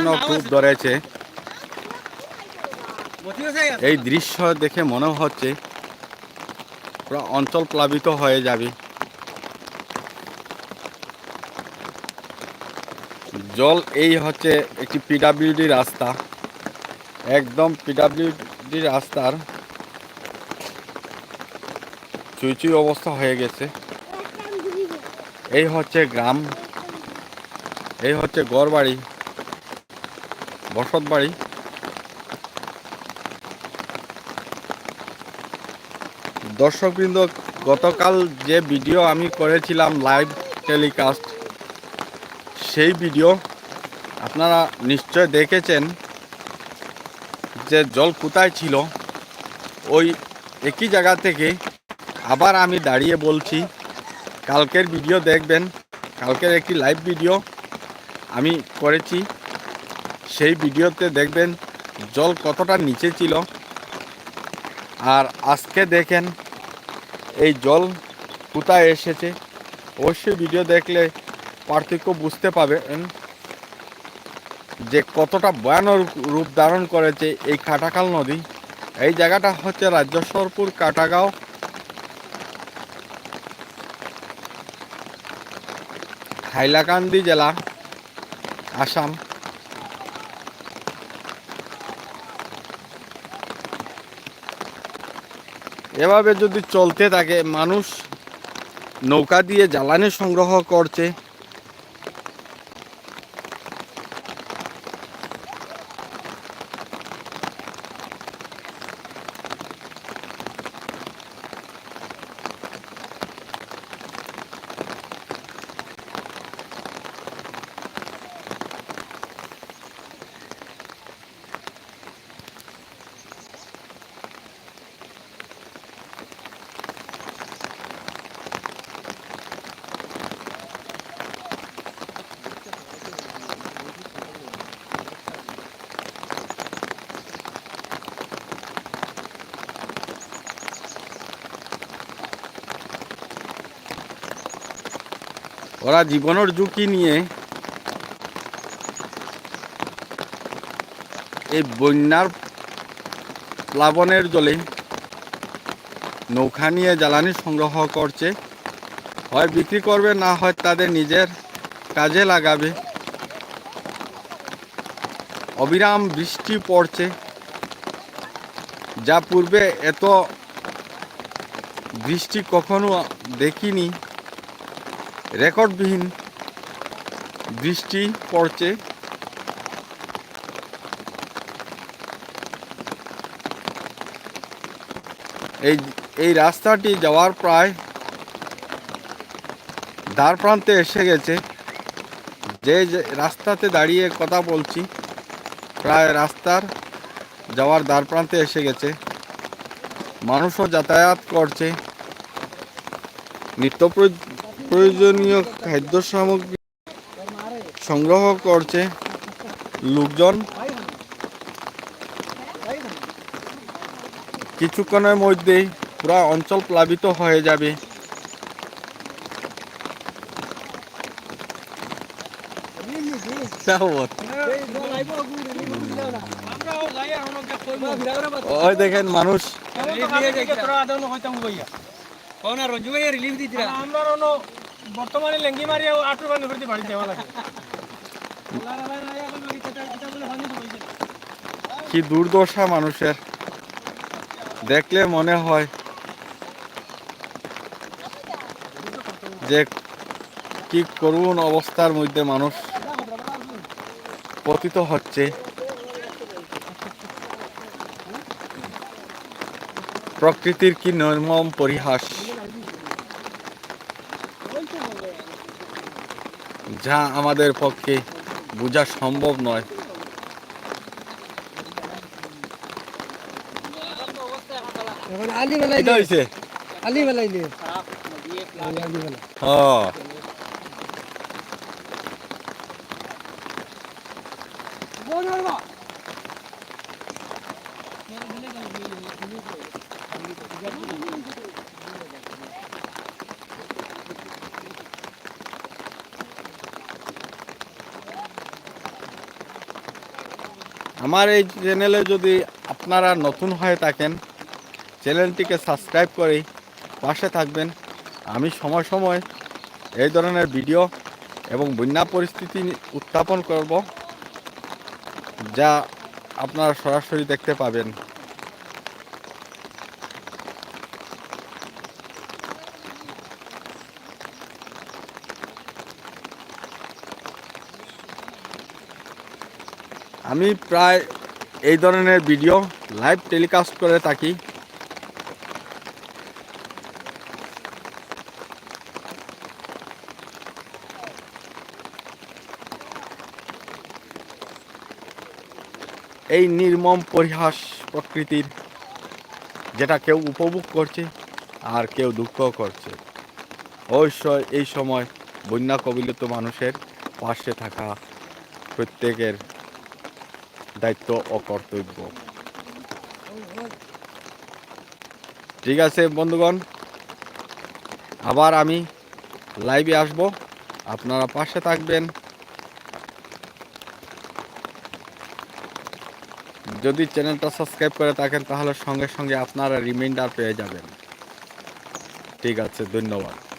ভয়ানক রূপ ধরেছে এই দৃশ্য দেখে মনে হচ্ছে পুরো অঞ্চল প্লাবিত হয়ে যাবে। জল এই হচ্ছে একটি পিডাব্লিউডি রাস্তা। একদম পিডাব্লিউডি রাস্তার চুই চুই অবস্থা হয়ে গেছে। এই হচ্ছে গ্রাম। এই হচ্ছে গড় বাড়ি বসত বাড়ি। দর্শকবৃন্দ, গতকাল যে ভিডিও আমি করেছিলাম লাইভ টেলিকাস্ট, সেই ভিডিও আপনারা নিশ্চয় দেখেছেন যে জল কোথায় ছিল। ওই একই জায়গা থেকে আবার আমি দাঁড়িয়ে বলছি, কালকের ভিডিও দেখবেন, কালকের একটি লাইভ ভিডিও আমি করেছি। সেই ভিডিওতে দেখবেন জল কতটা নিচে ছিল। আর আজকে দেখেন এই জল কোথায় এসেছে। অবশ্যই ভিডিও দেখলে পার্থক্য বুঝতে পাবেন যে কতটা ভয়ানক রূপ ধারণ করেছে এই কাটাকাল নদী। এই জায়গাটা হচ্ছে রাজ্যসরপুর কাটাগাঁও হাইলাকান্দি জেলা, আসাম। এভাবে যদি চলতে থাকে মানুষ নৌকা দিয়ে জ্বালানি সংগ্রহ করছে ওরা জীবনের ঝুঁকি নিয়ে এই বন্যার প্লাবনের জলে নৌকা নিয়ে জ্বালানি সংগ্রহ করছে। হয় বিক্রি করবে, না হয় তাদের নিজের কাজে লাগাবে। অবিরাম বৃষ্টি পড়ছে। যা পূর্বে এত বৃষ্টি কখনো দেখিনি। রেকর্ডবিহীন বৃষ্টি পড়ছে। এই এই রাস্তাটি যাওয়ার প্রায় দ্বার প্রান্তে এসে গেছে। যে রাস্তাতে দাঁড়িয়ে কথা বলছি, প্রায় রাস্তার যাওয়ার দ্বার প্রান্তে এসে গেছে। মানুষও যাতায়াত করছে। নিত্য প্রয়োজনীয় খাদ্য সামগ্রী সংগ্রহ করছে লোকজন। কিছুক্ষণের মধ্যেই পুরো অঞ্চল প্লাবিত হয়ে যাবে। ওই দেখেন মানুষ। বর্তমানে লেঙ্গি মারি আটুর পানি ভর্তি বাড়ি দেওয়া লাগে। কি দুর্দশা মানুষের। দেখলে মনে হয় যে কি করুণ অবস্থার মধ্যে মানুষ পতিত হচ্ছে। প্রকৃতির কি নির্মম পরিহাস। যা আমাদের পক্ষে বোঝা সম্ভব নয়। আলি হয়েছে আলি বেলাই আমার এই চ্যানেলে যদি আপনারা নতুন হয়ে থাকেন চ্যানেলটিকে সাবস্ক্রাইব করে পাশে থাকবেন। আমি সময় সময় এই ধরনের ভিডিও এবং বন্যা পরিস্থিতি উত্থাপন করব, যা আপনারা সরাসরি দেখতে পাবেন। আমি প্রায় এই ধরনের ভিডিও লাইভ টেলিকাস্ট করে থাকি। এই নির্মম পরিহাস প্রকৃতির, যেটা কেউ উপভোগ করছে আর কেউ দুঃখ করছে। অবশ্যই এই সময় বন্যা কবিলিত মানুষের পাশে থাকা প্রত্যেকের দায়িত্ব ও কর্তব্য। ঠিক আছে, বন্ধুগণ, আবার আমি লাইভে আসব। আপনারা পাশে থাকবেন। যদি চ্যানেলটা সাবস্ক্রাইব করে থাকেন, তাহলে সঙ্গে সঙ্গে আপনারা রিমাইন্ডার পেয়ে যাবেন। ঠিক আছে, ধন্যবাদ।